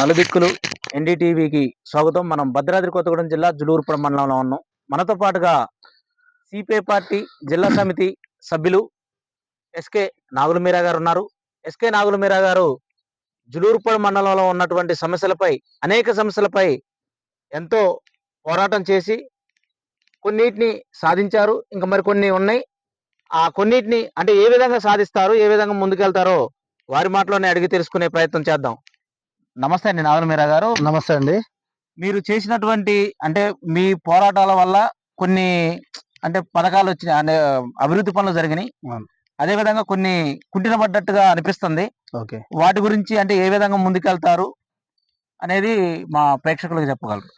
నలుదిక్కులు ఎన్డీటీవీకి స్వాగతం. మనం భద్రాద్రి కొత్తగూడెం జిల్లా జులూరుపురం మండలంలో ఉన్నాం. మనతో పాటుగా సిపిఐ పార్టీ జిల్లా సమితి సభ్యులు ఎస్కే నాగుల మీరా గారు ఉన్నారు. ఎస్కే నాగుల మీరా గారు జులూరుపురం మండలంలో ఉన్నటువంటి సమస్యలపై అనేక సమస్యలపై ఎంతో పోరాటం చేసి కొన్నిటిని సాధించారు. ఇంకా మరికొన్ని ఉన్నాయి. ఆ కొన్నిటిని అంటే ఏ విధంగా సాధిస్తారు ఏ విధంగా ముందుకెళ్తారో వారి మాటలోనే అడిగి తెలుసుకునే ప్రయత్నం చేద్దాం. నమస్తే అండి నాగుల మీరా గారు. నమస్తే అండి. మీరు చేసినటువంటి అంటే మీ పోరాటాల వల్ల కొన్ని అంటే పథకాలు వచ్చినాయి అంటే అభివృద్ధి పనులు జరిగినాయి. అదే విధంగా కొన్ని కుంటినపడ్డట్టుగా అనిపిస్తుంది. ఓకే. వాటి గురించి అంటే ఏ విధంగా ముందుకెళ్తారు అనేది మా ప్రేక్షకులకు చెప్పగలరు.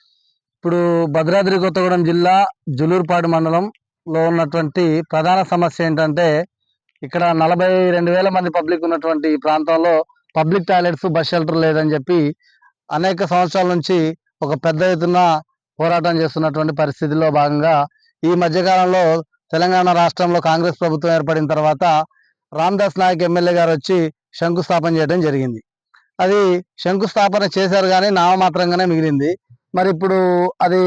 ఇప్పుడు భద్రాద్రి కొత్తగూడెం జిల్లా జులూరుపాడు మండలంలో ఉన్నటువంటి ప్రధాన సమస్య ఏంటంటే ఇక్కడ నలభై రెండు వేల మంది పబ్లిక్ ఉన్నటువంటి ఈ ప్రాంతంలో పబ్లిక్ టాయిలెట్స్ బస్ షెల్టర్ లేదని చెప్పి అనేక సంవత్సరాల నుంచి ఒక పెద్ద ఎత్తున పోరాటం చేస్తున్నటువంటి పరిస్థితిలో భాగంగా ఈ మధ్యకాలంలో తెలంగాణ రాష్ట్రంలో కాంగ్రెస్ ప్రభుత్వం ఏర్పడిన తర్వాత రామ్దాస్ నాయక్ ఎమ్మెల్యే గారు వచ్చి శంకుస్థాపన చేయడం జరిగింది. అది శంకుస్థాపన చేశారు కానీ నామమాత్రంగానే మిగిలింది. మరి ఇప్పుడు అది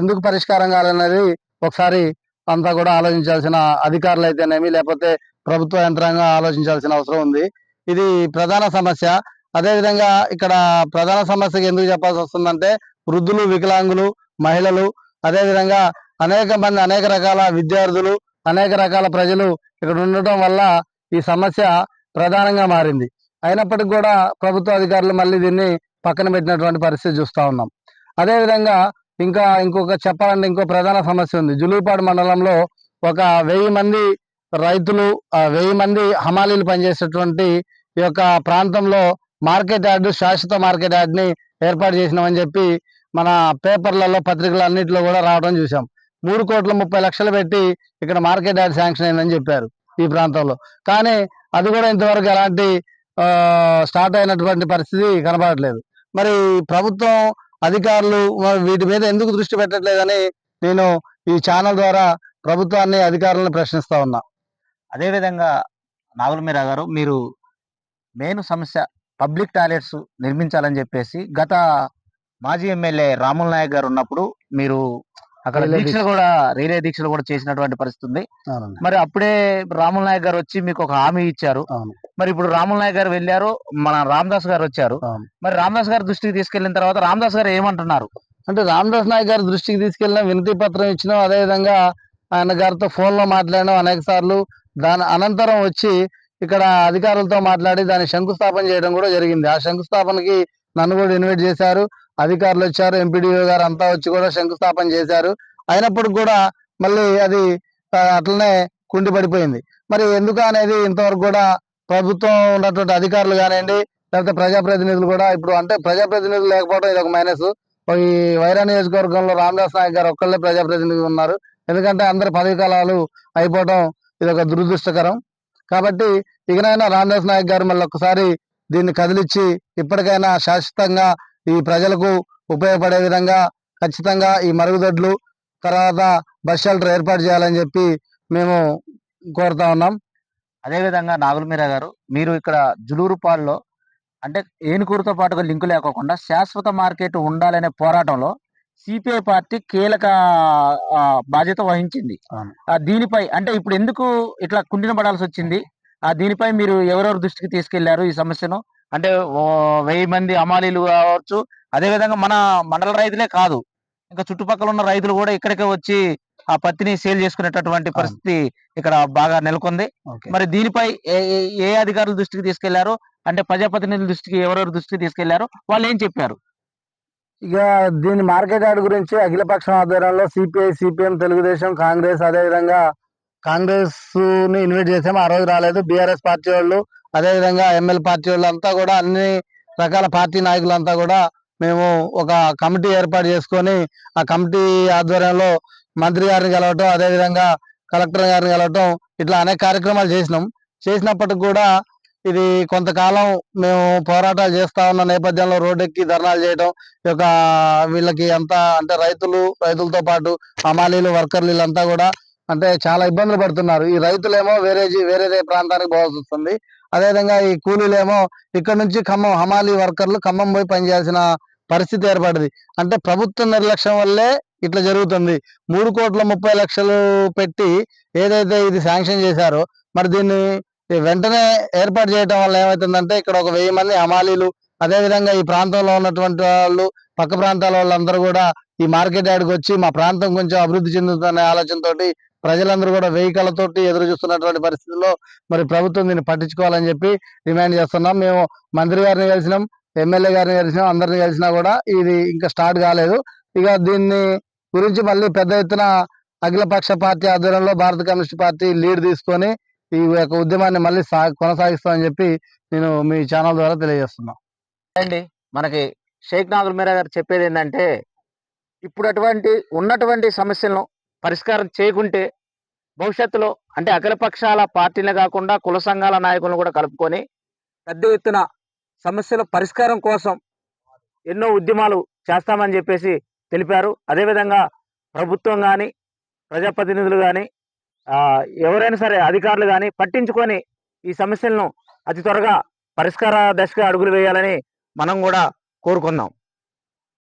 ఎందుకు పరిష్కారం కావాలన్నది ఒకసారి అంతా కూడా ఆలోచించాల్సిన అధికారులు అయితేనేమి లేకపోతే ప్రభుత్వ యంత్రాంగం ఆలోచించాల్సిన అవసరం ఉంది. ఇది ప్రధాన సమస్య. అదేవిధంగా ఇక్కడ ప్రధాన సమస్యకి ఎందుకు చెప్పాల్సి వస్తుందంటే వృద్ధులు వికలాంగులు మహిళలు అదేవిధంగా అనేక మంది అనేక రకాల విద్యార్థులు అనేక రకాల ప్రజలు ఇక్కడ ఉండటం వల్ల ఈ సమస్య ప్రధానంగా మారింది. అయినప్పటికీ కూడా ప్రభుత్వ అధికారులు మళ్ళీ దీన్ని పక్కన పెట్టినటువంటి పరిస్థితి చూస్తూ ఉన్నాం. అదేవిధంగా ఇంకా ఇంకొక చెప్పాలంటే ఇంకో ప్రధాన సమస్య ఉంది. జులూపాడు మండలంలో ఒక వెయ్యి మంది రైతులు ఆ, వెయ్యి మంది హమాలీలు పనిచేసేటువంటి ఈ యొక్క ప్రాంతంలో మార్కెట్ యార్డు శాశ్వత మార్కెట్ యార్డ్ని ఏర్పాటు చేసినామని చెప్పి మన పేపర్లలో పత్రికలు అన్నింటిలో కూడా రావడం చూసాం మూడు కోట్ల ముప్పై లక్షలు పెట్టి ఇక్కడ మార్కెట్ యార్డ్ శాంక్షన్ అయిందని చెప్పారు ఈ ప్రాంతంలో. కానీ అది కూడా ఇంతవరకు ఎలాంటి స్టార్ట్ అయినటువంటి పరిస్థితి కనబడట్లేదు. మరి ప్రభుత్వం అధికారులు మరి వీటి మీద ఎందుకు దృష్టి పెట్టట్లేదని నేను ఈ ఛానల్ ద్వారా ప్రభుత్వాన్ని అధికారులను ప్రశ్నిస్తా ఉన్నా. అదే విధంగా నాగుల మీరా గారు మీరు మెయిన్ సమస్య పబ్లిక్ టాయిలెట్స్ నిర్మించాలని చెప్పేసి గత మాజీ ఎమ్మెల్యే రాముల్ నాయక్ గారు ఉన్నప్పుడు మీరు అక్కడ దీక్షలు కూడా రైల్వే దీక్షలు కూడా చేసినటువంటి పరిస్థితి ఉంది. మరి అప్పుడే రాముల్ నాయక్ గారు వచ్చి మీకు ఒక హామీ ఇచ్చారు. మరి ఇప్పుడు రాముల్ నాయక్ గారు వెళ్ళారు మన రామదాస్ గారు వచ్చారు. మరి రామదాస్ గారి దృష్టికి తీసుకెళ్ళిన తర్వాత రామదాస్ గారు ఏమంటున్నారు? అంటే రామదాస్ నాయక్ గారి దృష్టికి తీసుకెళ్ళిన వినతి పత్రం ఇచ్చినాం అదేవిధంగా ఆయన గారితో ఫోన్లో మాట్లాడినాం అనేక సార్లు దాని అనంతరం వచ్చి ఇక్కడ అధికారులతో మాట్లాడి దాన్ని శంకుస్థాపన చేయడం కూడా జరిగింది. ఆ శంకుస్థాపనకి నన్ను కూడా ఇన్వైట్ చేశారు. అధికారులు వచ్చారు. ఎంపీడీఓ గారు అంతా వచ్చి కూడా శంకుస్థాపన చేశారు. అయినప్పుడు కూడా మళ్ళీ అది అట్లనే కుండి పడిపోయింది. మరి ఎందుకు అనేది ఇంతవరకు కూడా ప్రభుత్వం ఉన్నటువంటి అధికారులు కానివ్వండి లేకపోతే ప్రజాప్రతినిధులు కూడా ఇప్పుడు అంటే ప్రజాప్రతినిధులు లేకపోవడం ఇది ఒక మైనస్. ఈ వైరా నియోజకవర్గంలో రామదాస్ నాయక్ గారు ఒక్కళ్ళే ప్రజాప్రతినిధులు ఉన్నారు. ఎందుకంటే అందరి పదవి కాలాలు అయిపోవడం ఇది ఒక దురదృష్టకరం. కాబట్టి ఇకనైనా రామదాస్ నాయక్ గారు మళ్ళీ ఒకసారి దీన్ని కదిలిచ్చి ఇప్పటికైనా శాశ్వతంగా ఈ ప్రజలకు ఉపయోగపడే విధంగా ఖచ్చితంగా ఈ మరుగుదొడ్లు తర్వాత బస్ షెల్టర్ ఏర్పాటు చేయాలని చెప్పి మేము కోరుతా ఉన్నాం. అదేవిధంగా నాగులమీర గారు మీరు ఇక్కడ జులూరుపాల్లో అంటే ఏనుకూరుతో పాటుగా లింకు లేకోకుండా శాశ్వత మార్కెట్ ఉండాలనే పోరాటంలో సిపిఐ పార్టీ కీలక బాధ్యత వహించింది. దీనిపై అంటే ఇప్పుడు ఎందుకు ఇట్లా కుండిన పడాల్సి వచ్చింది? ఆ దీనిపై మీరు ఎవరెవరి దృష్టికి తీసుకెళ్ళారు ఈ సమస్యను? అంటే వెయ్యి మంది అమాలీలు కావచ్చు అదే విధంగా మన మండల రైతులే కాదు. ఇంకా చుట్టుపక్కల ఉన్న రైతులు కూడా ఇక్కడికే వచ్చి ఆ పత్తిని సేల్ చేసుకునేటటువంటి పరిస్థితి ఇక్కడ బాగా నెలకొంది. మరి దీనిపై ఏ అధికారుల దృష్టికి తీసుకెళ్ళారు? అంటే ప్రజాప్రతినిధుల దృష్టికి ఎవరెవరి దృష్టికి తీసుకెళ్ళారు? వాళ్ళు ఏం చెప్పారు? ఇక దీని మార్కెట్ యార్డ్ గురించి అఖిలపక్షం ఆధ్వర్యంలో సిపిఐ సిపిఎం తెలుగుదేశం కాంగ్రెస్ అదేవిధంగా కాంగ్రెస్ని ఇన్వైట్ చేసాము. ఆ రోజు రాలేదు. బీఆర్ఎస్ పార్టీ వాళ్ళు అదేవిధంగా ఎంఎల్ పార్టీ వాళ్ళు అంతా కూడా అన్ని రకాల పార్టీ నాయకులంతా కూడా మేము ఒక కమిటీ ఏర్పాటు చేసుకొని ఆ కమిటీ ఆధ్వర్యంలో మంత్రి గారిని కలవటం అదేవిధంగా కలెక్టర్ గారిని కలవటం ఇట్లా అనేక కార్యక్రమాలు చేసినాం. చేసినప్పటికి కూడా ఇది కొంతకాలం మేము పోరాటాలు చేస్తా ఉన్న నేపథ్యంలో రోడ్డెక్కి ధర్నాలు చేయడం ఈ యొక్క వీళ్ళకి అంతా అంటే రైతులు రైతులతో పాటు హమాలీలు వర్కర్లు వీళ్ళంతా కూడా అంటే చాలా ఇబ్బందులు పడుతున్నారు. ఈ రైతులేమో వేరే వేరే ప్రాంతానికి పోవాల్సి వస్తుంది. అదేవిధంగా ఈ కూలీలేమో ఇక్కడ నుంచి ఖమ్మం హమాలీ వర్కర్లు ఖమ్మం పోయి పనిచేయాల్సిన పరిస్థితి ఏర్పడింది. అంటే ప్రభుత్వ నిర్లక్ష్యం వల్లే ఇట్లా జరుగుతుంది. మూడు కోట్ల ముప్పై లక్షలు పెట్టి ఏదైతే ఇది శాంక్షన్ చేశారో మరి దీన్ని వెంటనే ఏర్పాటు చేయడం వల్ల ఏమవుతుందంటే ఇక్కడ ఒక వెయ్యి మంది హమాలీలు అదే విధంగా ఈ ప్రాంతంలో ఉన్నటువంటి వాళ్ళు పక్క ప్రాంతాల వాళ్ళందరూ కూడా ఈ మార్కెట్ యార్డ్కి వచ్చి మా ప్రాంతం కొంచెం అభివృద్ధి చెందుతున్న ఆలోచనతోటి ప్రజలందరూ కూడా వెహికల్తోటి ఎదురు చూస్తున్నటువంటి పరిస్థితుల్లో మరి ప్రభుత్వం దీన్ని పట్టించుకోవాలని చెప్పి డిమాండ్ చేస్తున్నాం. మేము మంత్రి గారిని కలిసినాం ఎమ్మెల్యే గారిని కలిసినాం అందరిని కలిసినా కూడా ఇది ఇంకా స్టార్ట్ కాలేదు. ఇక దీన్ని గురించి మళ్ళీ పెద్ద ఎత్తున అఖిలపక్ష పార్టీ ఆధ్వర్యంలో భారత కమ్యూనిస్ట్ పార్టీ లీడ్ తీసుకొని ఈ యొక్క ఉద్యమాన్ని మళ్ళీ సా కొనసాగిస్తామని చెప్పి నేను మీ ఛానల్ ద్వారా తెలియజేస్తున్నా. అండి మనకి షేక్ నాగుల్ మీరా గారు చెప్పేది ఏంటంటే ఇప్పుడు అటువంటి ఉన్నటువంటి సమస్యలను పరిష్కారం చేయకుంటే భవిష్యత్తులో అంటే అఖిలపక్షాల పార్టీలే కాకుండా కుల సంఘాల నాయకులను కూడా కలుపుకొని పెద్ద ఎత్తున సమస్యల పరిష్కారం కోసం ఎన్నో ఉద్యమాలు చేస్తామని చెప్పేసి తెలిపారు. అదేవిధంగా ప్రభుత్వం కానీ ప్రజాప్రతినిధులు కానీ ఎవరైనా సరే అధికారులు కానీ పట్టించుకొని ఈ సమస్యలను అతి త్వరగా పరిష్కార దశగా అడుగులు వేయాలని మనం కూడా కోరుకుందాం.